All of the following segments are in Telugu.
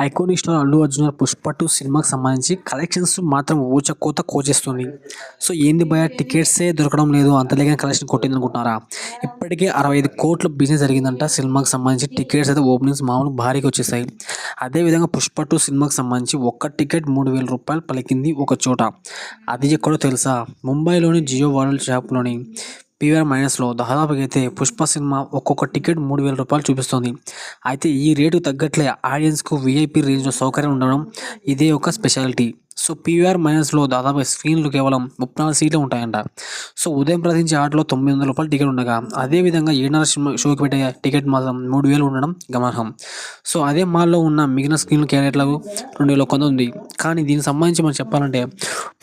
Iconic star Allu Arjun Pushpa two సినిమాకి సంబంధించి కలెక్షన్స్ మాత్రం ఊచకోత కోచేస్తుంది. సో ఏంది భయ టికెట్సే దొరకడం లేదు అంతలేగా కలెక్షన్ కొట్టింది అనుకుంటున్నారా ఇప్పటికే అరవై ఐదు కోట్ల బిజినెస్ జరిగిందంట సినిమాకి సంబంధించి టికెట్స్ అయితే ఓపెనింగ్స్ మామూలు భారీగా వచ్చేసాయి. అదేవిధంగా పుష్ప టూ సినిమాకి సంబంధించి ఒక్క టికెట్ మూడు వేల రూపాయలు పలికింది ఒక చోట. అది ఎక్కడో తెలుసా? ముంబైలోని జియో వరల్డ్ షాప్లోని పీవీఆర్ మైనస్లో దాదాపుగా అయితే పుష్ప సినిమా ఒక్కొక్క టికెట్ మూడు వేల రూపాయలు చూపిస్తుంది. అయితే ఈ రేటుకు తగ్గట్లే ఆడియన్స్కు వీఐపీ రేంజ్లో సౌకర్యం ఉండడం ఇదే ఒక స్పెషాలిటీ. సో పీవీఆర్ మైనస్లో దాదాపు స్క్రీన్లు కేవలం ముప్పై నాలుగు సీట్లు ఉంటాయంట. సో ఉదయం ప్రదర్శించే ఆటలో తొమ్మిది వందల రూపాయలు టికెట్ ఉండగా అదేవిధంగా ఏడున్నర సినిమా షోకి పెట్టే టికెట్ మాత్రం మూడు వేలు ఉండడం గమనార్హం. సో అదే మాల్లో ఉన్న మిగిలిన స్క్రీన్లు క్యారెట్లకు రెండు వేల కొంత ఉంది. కానీ దీనికి సంబంధించి మనం చెప్పాలంటే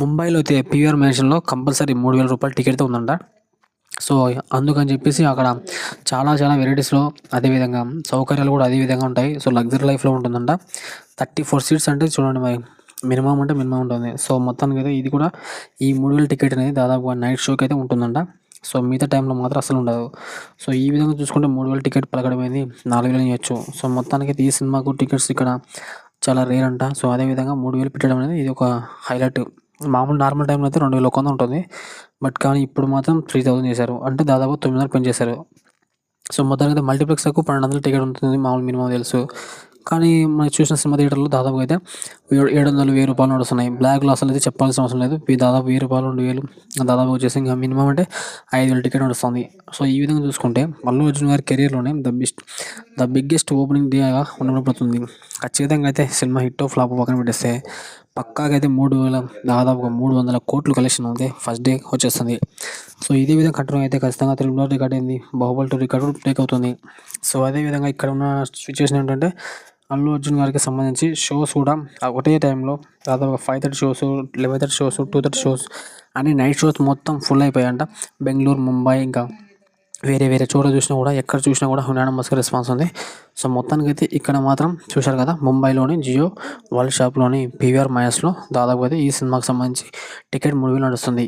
ముంబైలో అయితే పీవీఆర్ మ్యాన్షన్లో కంపల్సరీ మూడు వేల రూపాయల టికెట్ అయితే ఉందంట. సో అందుకని చెప్పేసి అక్కడ చాలా చాలా వెరైటీస్లో అదేవిధంగా సౌకర్యాలు కూడా అదే విధంగా ఉంటాయి. సో లగ్జరీ లైఫ్లో ఉంటుందంట. థర్టీ ఫోర్ సీట్స్ అంటే చూడండి మరి మినిమం అంటే మినిమం ఉంటుంది. సో మొత్తానికి అయితే ఇది కూడా ఈ మూడు వేల టికెట్ అనేది దాదాపు నైట్ షోకి అయితే ఉంటుందంట. సో మిగతా టైంలో మాత్రం అసలు ఉండదు. సో ఈ విధంగా చూసుకుంటే మూడు వేల టికెట్ పలకడం అనేది నాలుగు వేలు ఇవ్వచ్చు సో మొత్తానికి అయితే ఈ సినిమాకు టికెట్స్ ఇక్కడ చాలా రేర్ అంట. సో అదేవిధంగా మూడు వేలు పెట్టడం అనేది ఇది ఒక హైలైట్. మామూలు నార్మల్ టైంలో అయితే రెండు వేల ఒక వంద ఉంటుంది. బట్ కానీ ఇప్పుడు మాత్రం త్రీ థౌసండ్ చేశారు. అంటే దాదాపు తొమ్మిది వందలు పెంచేశారు సో మొత్తానికి అయితే మల్టీప్లెక్స్కు పన్నెండు వందల టికెట్ ఉంటుంది మామూలు మినిమం తెలుసు. కానీ మనం చూసిన సినిమా థియేటర్లో దాదాపు అయితే ఏడు ఏడు వందలు వెయ్యి రూపాయలు నడుస్తున్నాయి. బ్లాక్లో అసలు అయితే చెప్పాల్సిన అవసరం లేదు. దాదాపు వెయ్యి రూపాయలు రెండు వేలు దాదాపు వచ్చేసి ఇంకా మినిమం అంటే ఐదు వేల టికెట్ నడుస్తుంది. సో ఈ విధంగా చూసుకుంటే మల్లు అర్జున్ గారి కెరీర్లోనే the best the biggest opening డేగా ఉండబడుతుంది. ఖచ్చితంగా అయితే సినిమా హిట్ ఫ్లాప్ పక్కన పెట్టేస్తే పక్కాగా అయితే మూడు వేల దాదాపుగా మూడు వందల కోట్లు కలెక్షన్ అయితే ఫస్ట్ డే వచ్చేస్తుంది. సో ఇదే విధంగా కట్టడం అయితే ఖచ్చితంగా తెలుగులో రికార్డ్ అయింది. బాహుబలి టూ రికార్డు బ్రేక్ అవుతుంది. సో అదేవిధంగా ఇక్కడ ఉన్న సిచ్యువేషన్ ఏంటంటే అల్లు అర్జున్ గారికి సంబంధించి షోస్ కూడా ఒకటే టైంలో దాదాపు five thirty shows eleven thirty shows two thirty shows అన్ని నైట్ షోస్ మొత్తం ఫుల్ అయిపోయాయంట. బెంగళూరు ముంబై ఇంకా వేరే వేరే చోట్ల చూసినా కూడా ఎక్కడ చూసినా కూడా యునానిమస్గా రెస్పాన్స్ ఉంది. సో మొత్తానికి అయితే ఇక్కడ మాత్రం చూశారు కదా ముంబైలోని జియో వరల్డ్ షాప్లోని పీవీఆర్ మయాస్లో దాదాపు అయితే ఈ సినిమాకి సంబంధించి టికెట్ మూడు వేలు నడుస్తుంది.